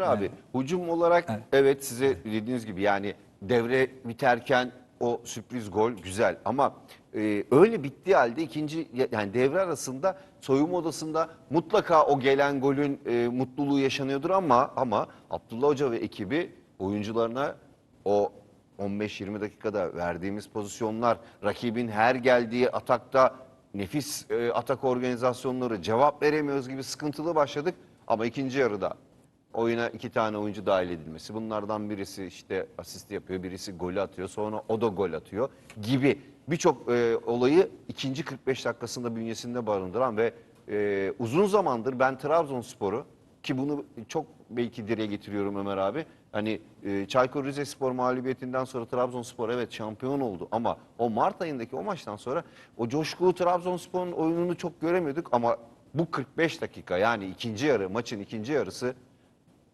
Abi hücum olarak Evet. evet. size dediğiniz gibi yani devre biterken o sürpriz gol güzel ama e, öyle bittiği halde ikinci yani devre arasında soyunma odasında mutlaka o gelen golün e, mutluluğu yaşanıyordur ama ama Abdullah Hoca ve ekibi oyuncularına o 15-20 dakikada verdiğimiz pozisyonlar, rakibin her geldiği atakta nefis e, atak organizasyonları cevap veremiyoruz gibi sıkıntılı başladık. Ama ikinci yarıda oyuna iki tane oyuncu dahil edilmesi. Bunlardan birisi işte asist yapıyor, birisi golü atıyor. Sonra o da gol atıyor gibi birçok e, olayı ikinci 45 dakikasında bünyesinde barındıran ve e, uzun zamandır ben Trabzonspor'u ki bunu çok belki dile getiriyorum Ömer abi. Hani e, Çaykur Rizespor mağlubiyetinden sonra Trabzonspor evet şampiyon oldu ama o Mart ayındaki o maçtan sonra o coşkulu Trabzonspor'un oyununu çok göremiyorduk ama bu 45 dakika yani ikinci yarı maçın ikinci yarısı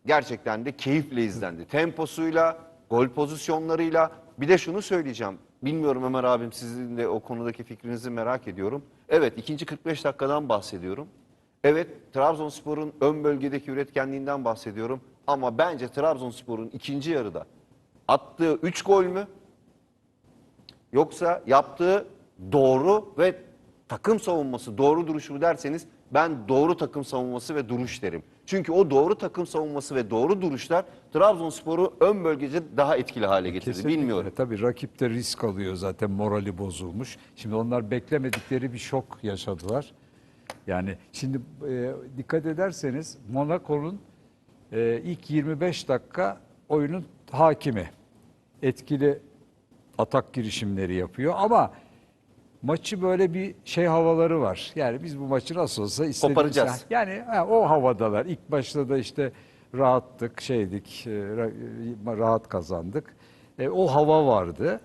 gerçekten de keyifle izlendi. Temposuyla, gol pozisyonlarıyla bir de şunu söyleyeceğim. Bilmiyorum Ömer abim sizin de o konudaki fikrinizi merak ediyorum. Evet ikinci 45 dakikadan bahsediyorum. Evet Trabzonspor'un ön bölgedeki üretkenliğinden bahsediyorum. Ama bence Trabzonspor'un ikinci yarıda attığı 3 gol mü? Yoksa yaptığı doğru ve takım savunması, doğru duruşu mu derseniz ben doğru takım savunması ve duruş derim. Çünkü o doğru takım savunması ve doğru duruşlar Trabzonspor'u ön bölgede daha etkili hale getirdi. Kesinlikle. Bilmiyorum. Tabii rakip de risk alıyor zaten morali bozulmuş. Şimdi onlar beklemedikleri bir şok yaşadılar. Yani şimdi e, dikkat ederseniz Monaco'nun e, ilk 25 dakika oyunun hakimi. Etkili atak girişimleri yapıyor ama maçı böyle bir şey havaları var. Yani biz bu maçı nasıl olsa istediğimiz Koparacağız. yani ha, o havadalar. İlk başta da işte rahattık, şeydik, e, ra- rahat kazandık. E, o hava vardı.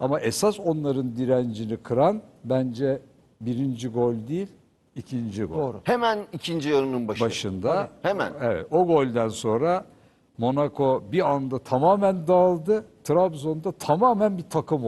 Ama esas onların direncini kıran bence birinci gol değil, ikinci gol. Doğru. Hemen ikinci yarının başı. Başında. Hemen. Evet, o golden sonra Monaco bir anda tamamen dağıldı. Trabzon'da tamamen bir takım oldu.